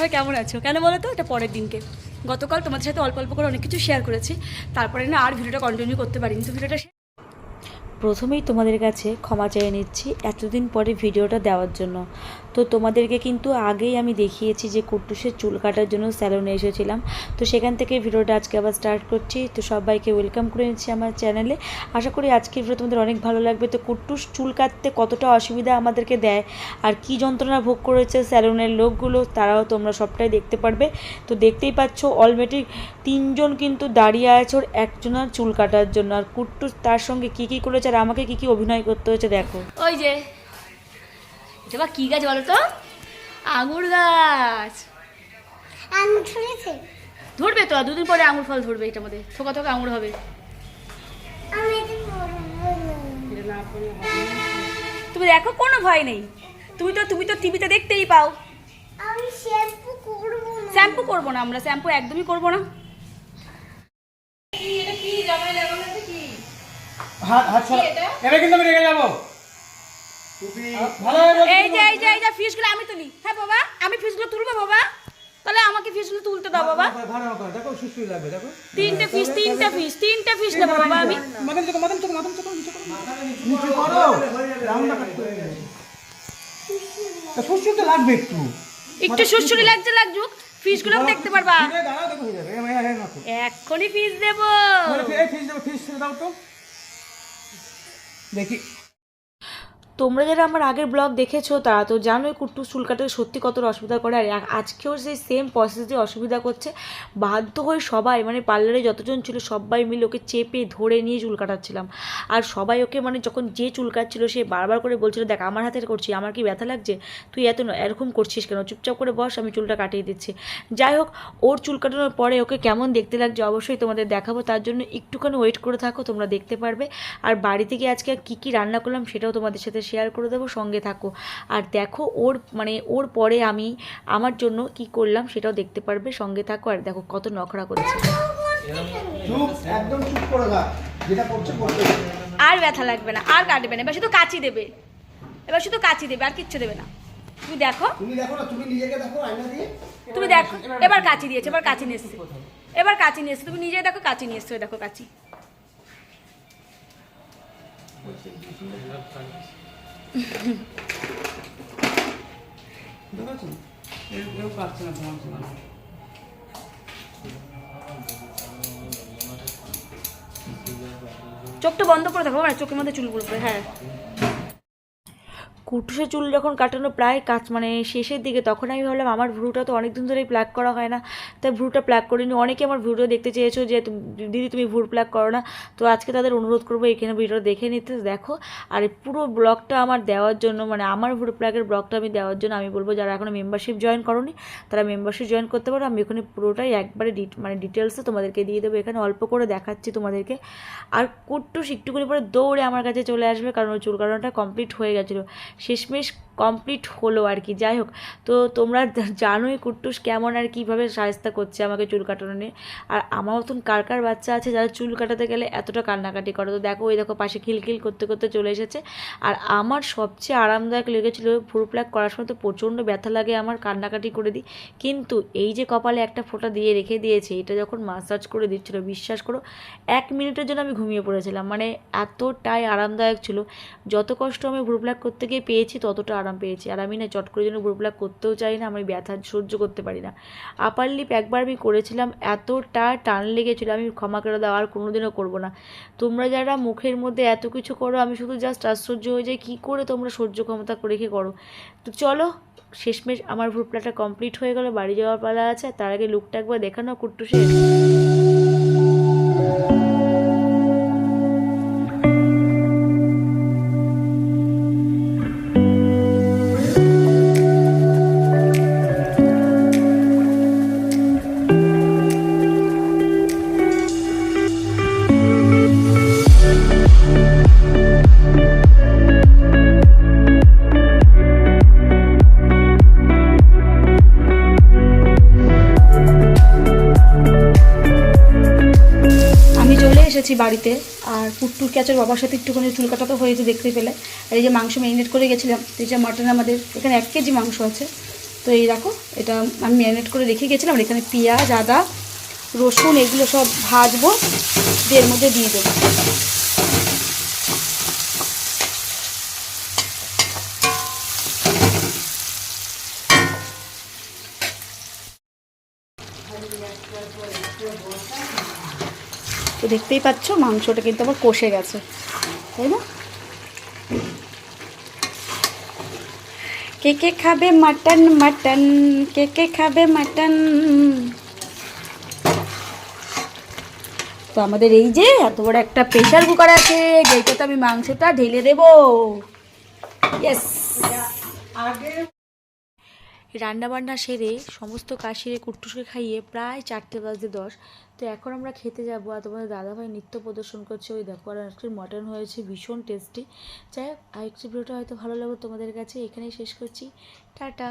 সবাই কেমন আছো? কেন বলো তো? এটা পরের দিনকে। গতকাল তোমাদের সাথে অল্প অল্প করে অনেক কিছু শেয়ার করেছি। তারপরে না আর ভিডিওটা কন্টিনিউ করতে পারিনি, তো ভিডিওটা প্রথমেই তোমাদের কাছে ক্ষমা চেয়ে নিচ্ছি এতদিন পরে ভিডিওটা দেওয়ার জন্য। তো তোমাদেরকে কিন্তু আগেই আমি দেখিয়েছি যে কুট্টুসের চুল কাটার জন্য স্যালুনে এসেছিলাম। তো সেখান থেকে ভিডিওটা আজকে আবার স্টার্ট করছি। তো সবাইকে ওয়েলকাম করে নিচ্ছি আমার চ্যানেলে। আশা করি আজকের ভিডিও তোমাদের অনেক ভালো লাগবে। তো কুট্টুস চুল কাটতে কতটা অসুবিধা আমাদেরকে দেয় আর কি যন্ত্রণা ভোগ করেছে স্যালুনের লোকগুলো, তারাও তোমরা সবটাই দেখতে পারবে। তো দেখতেই পাচ্ছ অলরেডি তিনজন কিন্তু দাঁড়িয়ে আছে ওর একজনের চুল কাটার জন্য। আর কুট্টুস তার সঙ্গে কি কি করেছে আর আমাকে কি কি অভিনয় করতে হয়েছে দেখো। ওই যে এটা বা কি গাছ বলো তো? আঙুর গাছ। আঙুর ধরেছে। ধরবে তো দুদিন পরে আঙুর ফল ধরবে এটা মধ্যে। থোকা থোকা আঙুর হবে। আমি এটা করব না। তুমি দেখো কোনো ভয় নেই। তুমি তো তুমি তো টিভিতে দেখতেই পাও। আমি শ্যাম্পু করব না। শ্যাম্পু করব না আমরা শ্যাম্পু একদমই করব না। হাত হাত সরা এবার কিন্তু আমি রেগে যাব। এই যে এই যে এই যে ফিসগুলো আমি তুলি। হ্যাঁ বাবা? আমি ফিসগুলো তুলবো বাবা? তাহলে আমাকে ফিসগুলো তুলতে দাও বাবা। দেখো সুস্থই লাগবে দেখো। তিনটে ফিস তিনটে ফিস তিনটে ফিস নেব বাবা আমি। মাথা নিচে করো, মাথা নিচে করো, নিচে করো, নিচে করো। নিচে করো রাউন্ডটা কাটতে হবে। তা সুস্থই তো লাগবে একটু। লাগছে দেখতে পারবা। হয়ে। এক্ষুনি দেবো। দাও তো। দেখি। তোমরা যারা আমার আগের ব্লগ দেখেছ, তারা তো জানোই কুট্টু চুল কাটাতে সত্যি কতটা অসুবিধা করে, আর আজকেও সেই সেম প্রসেসে অসুবিধা করছে। বাধ্য হয়ে সবাই মানে পার্লারে যতজন ছিল, সবাই মিলে ওকে চেপে ধরে নিয়ে চুল কাটাচ্ছিলাম। আর সবাই ওকে মানে যখন যে চুল কাটছিল, সে বারবার করে বলছিল, দেখ, আমার হাতে করছি, আমার কি ব্যথা লাগছে? তুই এত এরকম করছিস কেন? চুপচাপ করে বস, আমি চুলটা কাটিয়ে দিচ্ছি। যাই হোক, ওর চুল কাটানোর পরে ওকে কেমন দেখতে লাগছে অবশ্যই তোমাদের দেখাবো, তার জন্য একটুখানি ওয়েট করে থাকো, তোমরা দেখতে পারবে। আর বাড়িতে গিয়ে আজকে কী কী রান্না করলাম, সেটাও তোমাদের সাথে শেয়ার করে দেবো সঙ্গে থাকো। আর দেখো ওর মানে ওর পরে আমি আমার জন্য কি করলাম সেটাও দেখতে পারবে সঙ্গে থাকো। আর দেখো কত নখরা করেছে। আর ব্যথা লাগবে না আর কাটবে না এবার শুধু কাচি দেবে। এবার শুধু কাচি দেবে আর কিচ্ছু দেবে না। তুমি দেখো। তুমি দেখো না তুমি নিজেকে দেখো আয়না দিয়ে। তুমি দেখো এবার কাচি দিয়েছে এবার কাচি নিয়ে এসছে। এবার কাচি নিয়ে এসছে তুমি নিজে দেখো কাচি নিয়ে এসছো দেখো কাচি। চোখটা বন্ধ করে দেখো মানে চোখের মধ্যে চুল পড়বে হ্যাঁ। কুটুসের চুল যখন কাটানো প্রায় কাজ মানে শেষের দিকে, তখন আমি ভাবলাম, আমার ভ্রুটা তো অনেক দিন ধরেই প্ল্যাক করা হয় না। তাই ভ্রুটা প্ল্যাক করিনি। অনেকে আমার ভিডিও দেখতে চেয়েছো যে দিদি তুমি ভ্রু প্ল্যাক করো না। তো আজকে তাদের অনুরোধ করব, এখানে ভিডিওটা দেখে নিতে। দেখো, আর পুরো ব্লগটা আমার দেওয়ার জন্য মানে আমার ভ্রু প্লাকের ব্লগটা আমি দেওয়ার জন্য আমি বলব, যারা এখনও মেম্বারশিপ জয়েন করনি, তারা মেম্বারশিপ জয়েন করতে পারো। আমি এখানে পুরোটাই একবারে মানে ডিটেলসে তোমাদেরকে দিয়ে দেবো। এখানে অল্প করে দেখাচ্ছি তোমাদেরকে। আর কুট্টুস একটুখানি পরে দৌড়ে আমার কাছে চলে আসবে, কারণ ওর চুল কাটানোটা কমপ্লিট হয়ে গেছিল। শেষমেশ কমপ্লিট হলো আর কি। যাই হোক, তো তোমরা জানোই কুট্টুস কেমন আর কীভাবে সাহায্য করছে আমাকে চুল কাটানো নিয়ে। আর আমার মতন কার কার বাচ্চা আছে যারা চুল কাটাতে গেলে এতটা কান্নাকাটি করে? তো দেখো, ওই দেখো পাশে খিলখিল করতে করতে চলে এসেছে। আর আমার সবচেয়ে আরামদায়ক লেগেছিল ভুরু প্লাক করার সময় তো প্রচণ্ড ব্যথা লাগে আমার কান্নাকাটি করে দিই। কিন্তু এই যে কপালে একটা ফোঁটা দিয়ে রেখে দিয়েছে, এটা যখন মাসাজ করে দিচ্ছিল, বিশ্বাস করো, এক মিনিটের জন্য আমি ঘুমিয়ে পড়েছিলাম। মানে এতটাই আরামদায়ক ছিল, যত কষ্ট আমি ভুরু প্লাক করতে গিয়ে পেয়েছি, ততটা আরাম পেয়েছি। আর আমি না চট করে জন্য প্লাক করতেও চাই না, আমি ব্যথা সহ্য করতে পারি না। আপার লিপ একবার আমি করেছিলাম, এতটা টান লেগেছিল, আমি ক্ষমা করে দাও, আর কোনোদিনও করব না। তোমরা যারা মুখের মধ্যে এত কিছু করো, আমি শুধু জাস্ট আশ্চর্য হয়ে যাই, কী করে তোমরা সহ্য ক্ষমতা করে রেখে করো? তো চলো, শেষমেশ আমার ভুরপ্লাটা কমপ্লিট হয়ে গেল, বাড়ি যাওয়ার পালা আছে তার আগে লুকটা একবার দেখানো কুট্টুসের আমি এসেছি বাড়িতে, আর পুট্টুর ক্যাচের বাবার সাথে একটুখানি চুল কাটাতে হয়েছে দেখতে পেলে। আর এই যে মাংস ম্যারিনেট করে গেছিলাম, এই যে মাটন আমাদের এখানে এক কেজি মাংস আছে। তো এই দেখো, এটা আমি ম্যারিনেট করে রেখে গেছিলাম, আর এখানে পেঁয়াজ, আদা, রসুন, এগুলো সব ভাজবো, দিয়ে মধ্যে দিয়ে দেবো। তো দেখতেই পাচ্ছ মাংসটা কিন্তু আমার কষে গেছে, তাই না? কে কে খাবে মাটন মাটন? কে কে খাবে মাটন? তো আমাদের এই যে এত বড় একটা প্রেশার কুকার আছে যেটাতে আমি মাংসটা ঢেলে দেবো। ইয়েস রান্না বান্না সেরে সমস্ত কাজ সেরে কুট্টুসকে খাইয়ে প্রায় চারটে বাজে দশ। তো এখন আমরা খেতে যাব আর তোমাদের দাদাভাই নৃত্য প্রদর্শন করছে। ওই দেখো, আর আজকে মটন হয়েছে ভীষণ টেস্টি যাই হোক, আরেকটি ভিডিওটা হয়তো ভালো লাগবে তোমাদের কাছে। এখানেই শেষ করছি। টাটা।